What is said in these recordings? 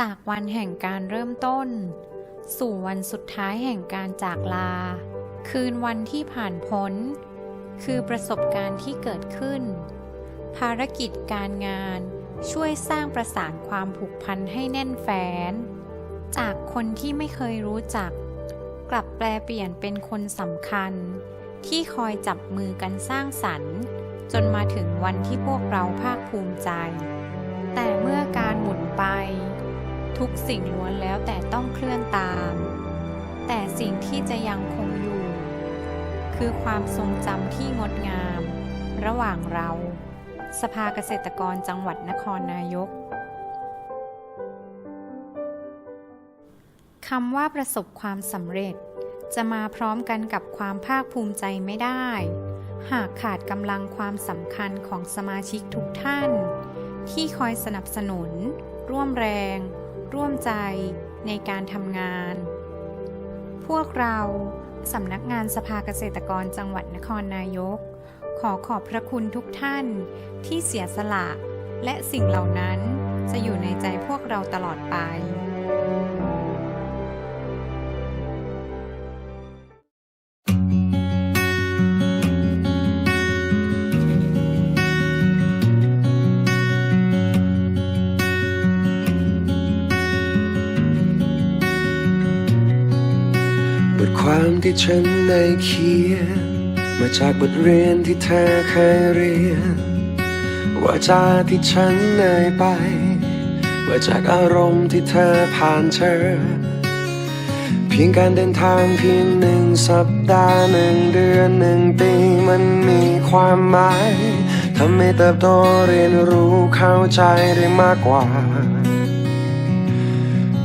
จากวันแห่งการเริ่มต้น สู่วันสุดท้ายแห่งการจากลา คืนวันที่ผ่านพ้น คือประสบการณ์ที่เกิดขึ้น ภารกิจการงานช่วยสร้างประสานความผูกพันให้แน่นแฟ้น จากคนที่ไม่เคยรู้จัก กลับแปลเปลี่ยนเป็นคนสำคัญ ที่คอยจับมือกันสร้างสรรค์ จนมาถึงวันที่พวกเราภาคภูมิใจ แต่เมื่อการหมุนไป ทุกสิ่งล้วนแล้วแต่ต้องเคลื่อนตาม แต่สิ่งที่จะยังคงอยู่ คือความทรงจำที่งดงาม ระหว่างเรา สภาเกษตรกรจังหวัดนครนายกคำว่าประสบความสำเร็จ จะมาพร้อมกันกับความภาคภูมิใจไม่ได้ หากขาดกำลังความสำคัญของสมาชิกทุกท่าน ที่คอยสนับสนุน ร่วมแรง ร่วมใจในการทำงาน พวกเราสำนักงานสภาเกษตรกรจังหวัดนครนายก ขอขอบพระคุณทุกท่านที่เสียสละ และสิ่งเหล่านั้นจะอยู่ในใจพวกเราตลอดไปามที่ฉันได้เขียน มาจากบทเรียนที่เธอเคยเรียน ว่าจาที่ฉันได้ไปว่าจากอารมณ์ที่เธอผ่านเจอเพียงการเดินทางเพียงหนึ่งสัปดาห์หนึ่งเดือนหนึ่งปีมันมีความหมายทำให้เติบโตเรียนรู้เข้าใจได้มากกว่า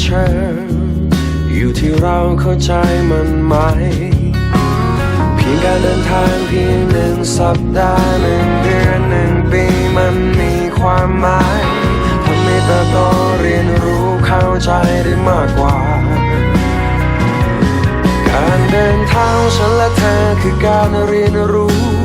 เชิญอยู่ที่เราเข้าใจมันไหม เพียงการเดินทางเพียงหนึ่งสัปดาห์หนึ่งเดือนหนึ่งปีมันมีความหมายทำให้เติบโตเรียนรู้เข้าใจได้มากกว่า การเดินทางฉันและเธอคือการเรียนรู้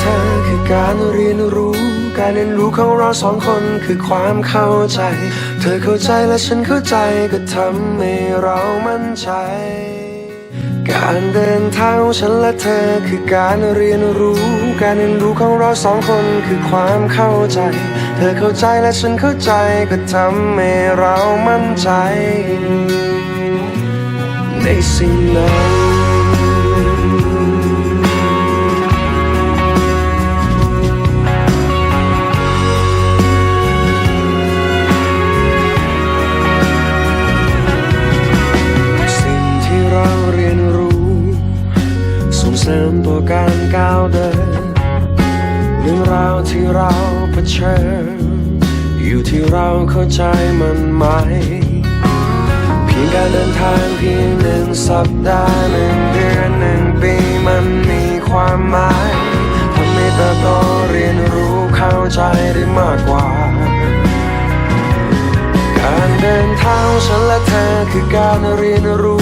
เธอคือการเรียนรู้ การเรียนรู้ของเราสองคนคือความเข้าใจ เธอเข้าใจและฉันเข้าใจก็ทำให้เรามั่นใจ การเดินทางของฉันและเธอคือการเรียนรู้ การเรียนรู้ของเราสองคนคือความเข้าใจ เธอเข้าใจและฉันเข้าใจก็ทำให้เรามั่นใจ ในสิ่งนั้น งเสริมตัวการก้าวเดิน เรื่องราวที่เราเผชิญ อยู่ที่เราเข้าใจมันไหม เพียงการเดินทางเพียงหนึ่งสัปดาห์หนึ่งเดือนหนึ่งปีมันมีความหมายทำให้เติบโตเรียนรู้เข้าใจได้มากกว่า การเดินทางฉันและเธอคือการเรียนรู้